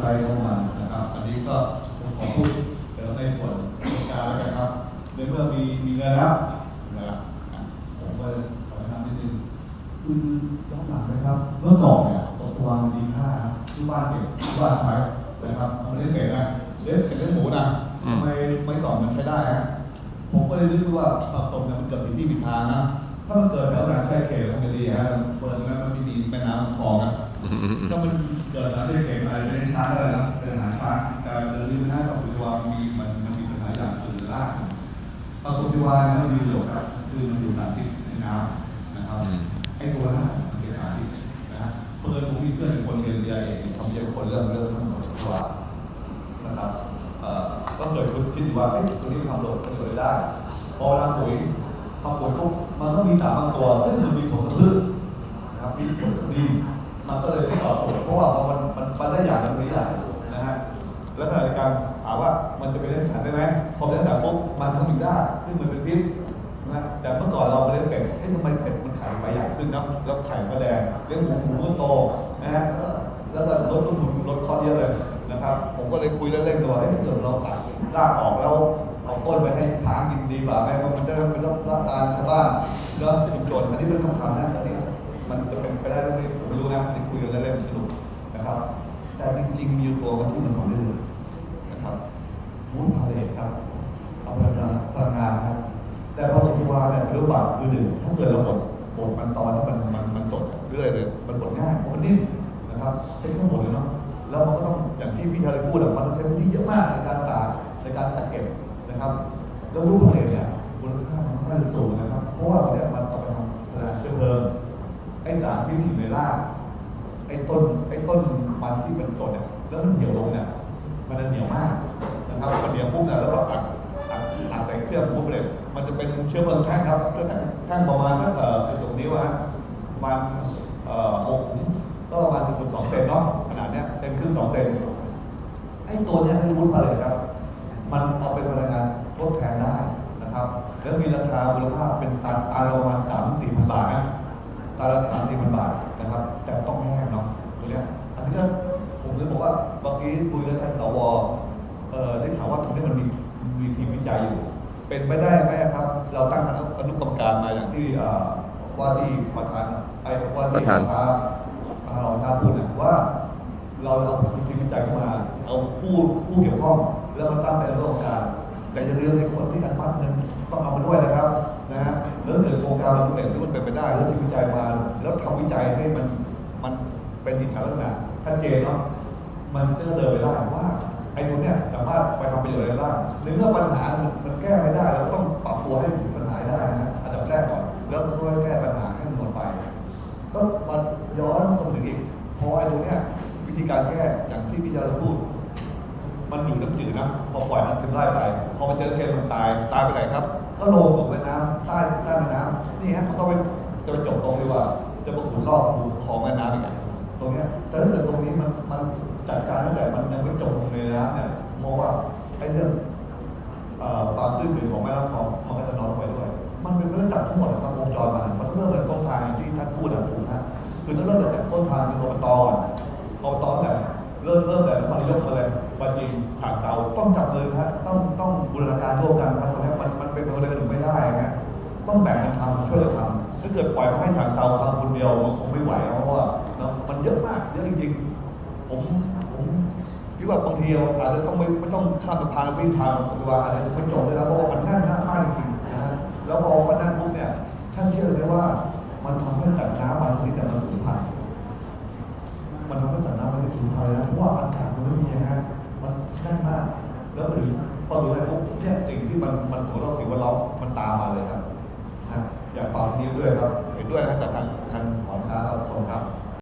ใช้ของมันนะครับ อันนี้ก็ผมขอพูดเดี๋ยวในส่วนของการแล้วกันครับในเมื่อมีมีเงินแล้วนะครับอะผมก็ขอแนะนำนิดนึงคุณย้อนหลังนะครับ เมื่อก่อนเนี่ยตัววางมีค่านะที่บ้านเก็บที่บ้านใช้นะครับมันไม่ได้เป็นนะเล่นเป็นเล่นหมูนะอืมทำไมไม่ก่อนมันใช้ได้ฮะผมก็เลยนึกว่าปรับตรงเนี่ยมันเกิดผิดที่ผิดทางนะถ้ามันเกิดแถวนั้นใช่เขตมันจะดีฮะเปิดตรงนั้นมันไม่ดีแม่น้ำคลองนะอืมอืมอืมถ้ามันเกิดอะไรเขต ปรากฏว่ามันมีประโยชน์ครับคือมันอยู่ตามที่ในน้ำนะครับอืมไอ้ตัวล่างมันเป็นอาหารที่นะฮะเปิดผมมีเพื่อนคนเรียนเรียนเองทำเยอะคนเริ่มเริ่มทั้งหมดว่านะครับเอ่อก็เคยคิดว่าเอ๊ะตัวนี้ทำโหลดมันโหลดได้พอเวลาปุ๋ยพอปุ๋ยปุ๊บมันก็มีสารบางตัวเอ้ยมันมีผงกระพืชนะครับมีผงดินมันก็เลยไม่ตอบโจทย์เพราะว่ามันมันมันได้อย่างมันไม่ได้นะฮะแล้วขณะเดียวกันถามว่ามันจะไปเล่นขันได้ไหม พอเล่นขันปุ๊บมันต้องอยู่ได้ซึ่งมันเป็นพิษนะแต่เมื่อก่อนเราไปเลี้ยงเป็ดเอ๊ะทำไมเป็ดมันไข่ใบใหญ่ขึ้นนะแล้วไข่ก็แดงเลี้ยงหมูหมูก็โตนะฮะแล้วก็ลดต้นทุนลดคอสเยอะเลยนะครับ ผมก็เลยคุยเล่นๆกัว่าเอ๊ะถ้าเกิดเราตัดรากออกแล้วเอาต้นไปให้ผางกินดีกว่าไหมว่ามันจะได้เป็นรับตาชาวบ้านแล้วชุมชนอันนี้เป็นคำถามนะอันนี้มันจะเป็นไปได้หรือไม่ผมไม่รู้นะที่คุยกันเล่นๆสนุกนะครับ แต่จริงๆมีอยู่ตัวมันที่มันทำได้เลยนะครับมูลพาเลทครับ เอาพลังงานพลังงานครับ แต่พอตก วาเนี่ยเป็นรูปแบบคือหนึ่งถ้าเกิดเราบดบดมันตอนที่มันมันมันสดเรื่อยเลยมันบดง่ายเพราะมันนิ่มนะครับเทคโนโลยเนาะแล้วมันก็ต้องอย่างที่พี่ชายพูดอะมันต้องใช้พื้นที่เยอะมากในการตากในการตัดเก็บนะครับแล้วรูปเพลเนี่ยมูลค่ามันก็จะสูงนะครับ เพราะว่าเนี่ยมันเอาไปทำพลังเชื้อเพลิงไอ้สารที่อยู่ในรากไอ้ต้นไอ้ต้นมันที่เป็นสดเนี่ยแล้วมันเหนียวลงเนี่ยมันจะเหนียวมากนะครับมันเหนียวปุ๊บเนี่ยแล้วเราอัดอัดอัด เครื่องปุ๊บเลยมันจะเป็นเชื้อเพลิงแท่งครับแท่งแท่งประมาณสักเอ่อตรงนี้ว่าประมาณเอ่อหกก็ประมาณหนึ่งจุดสองเซนเนาะขนาดเนี้ยเป็นครึ่งสองเซนไอ้ตัวเนี้ยคือวุ้นมาเลยครับ มันเอาเป็นพลังงานทดแทนได้นะครับ แล้วมีราคามูลค่าเป็นตันตันประมาณสามสี่พันบาทนะตันละสามสี่พันบาทนะครับ แต่ต้องแห้งเนาะตัวเนี้ยอันนี้ก็ผมเลยบอกว่าเมื่อกี้คุยกับท่านสวเอ่อได้ข่าวว่าตรงนี้มันมีมีทีมวิจัยอยู่ เป็นไปได้ไหมครับ เราตั้งคณะอนุกรรมการมาอย่างที่เอ่อว่าที่ประธานไอ้ว่าที่ประธานสภาประธานรองท่านพูดเนี่ยว่า เราเอาทีมวิจัยเข้ามา เอาผู้ผู้เกี่ยวข้องแล้วมาตั้งเป็นร่วมการ แต่อย่าลืมไอ้คนที่อนุมัติเงินต้องเอามาด้วยนะครับนะฮะแล้วเกิดโครงการมันสำเร็จที่มันเป็นไปได้แล้วทีมวิจัยมา แล้วทำวิจัยให้มันมันเป็นทิศทางลักษณะชัดเจนเนาะมันก็จะเดินไปได้ว่า ไอ้ตัวเนี้ยสามารถไปทำประโยชน์อะไรได้หรือเมื่อปัญหามันมันแก้ไม่ได้เราก็ต้องปรับตัวให้ปัญหาได้นะฮะอันดับแรกก่อนแล้วค่อยแก้ปัญหาให้มันหมดไป ก็มาย้อนตรงถึงอีกพอไอ้ตรงเนี้ยวิธีการแก้อย่างที่พี่จาพูด มันอยู่น้ำจืดนะพอปล่อยมันขึ้นไล่ไปพอมันเจอเค็มมันตายตายไปไหนครับ ก็ลงตกแม่น้ำใต้ใต้แม่น้ำนี่ฮะมันก็ไปจะไปจบตรงที่ว่า จะมาขุดลอกคูคลองแม่น้ำอีกอะตรงเนี้ยแต่ถ้าเกิดตรงนี้มันมัน จัดการตั้งแต่มันยังไม่จบลงในน้ำเนี่ยมองว่าไอ้เรื่องความตื้นผิวของแม่น้ำคลองมันก็จะน้อยลงไปด้วย มันเป็นเรื่องจากทั้งหมดนะครับวงจรมันมันเริ่มจากต้นทางอย่างที่ท่านพูดอะถูกนะคือต้องเริ่มจากต้นทางเป็นอบตก่อนอบตแต่เริ่มเริ่มแต่นครนยกมาเลยปาจีนฉางเตาต้องจับเลยนะฮะต้องต้องบูรณาการร่วมกันครับตรงนี้มันมันเป็นคนเดียวหนึ่งไม่ได้นะต้องแบ่งกันทำช่วยกันทำถ้าเกิดปล่อยมาให้ฉางเตาทำคนเดียวมันคงไม่ไหวเพราะว่าเนอะมันเยอะมากเยอะจริงๆ ผมผมคิดว่าบางทีอาจจะต้องไม่ไม่ต้องข้ามสะพานวิ่งทางหรือว่าอาจจะไม่จบเลยนะเพราะว่ามันแน่นมากมากจริงๆนะฮะแล้วพอมันแน่นปุ๊บเนี่ยท่านเชื่อไหมว่า มันทำให้จัดน้ำบางชนิดเนี่มันสูญพันธุ์มันทำให้ตัดน้ำมันไม่ถึงไทยนะเพราะว่าอากาศมันไม่มีนะฮะมันแน่นมาก แล้วหรือพอถึงอะไรปุ๊บเนี่ยสิ่งที่มันมันของเราสิ่งว่าเรามันตามมาเลยครับนะอยากฝากนี้ด้วยครับ เห็นด้วยนะจากทางทางขอนค้าครับขอบคุณครับ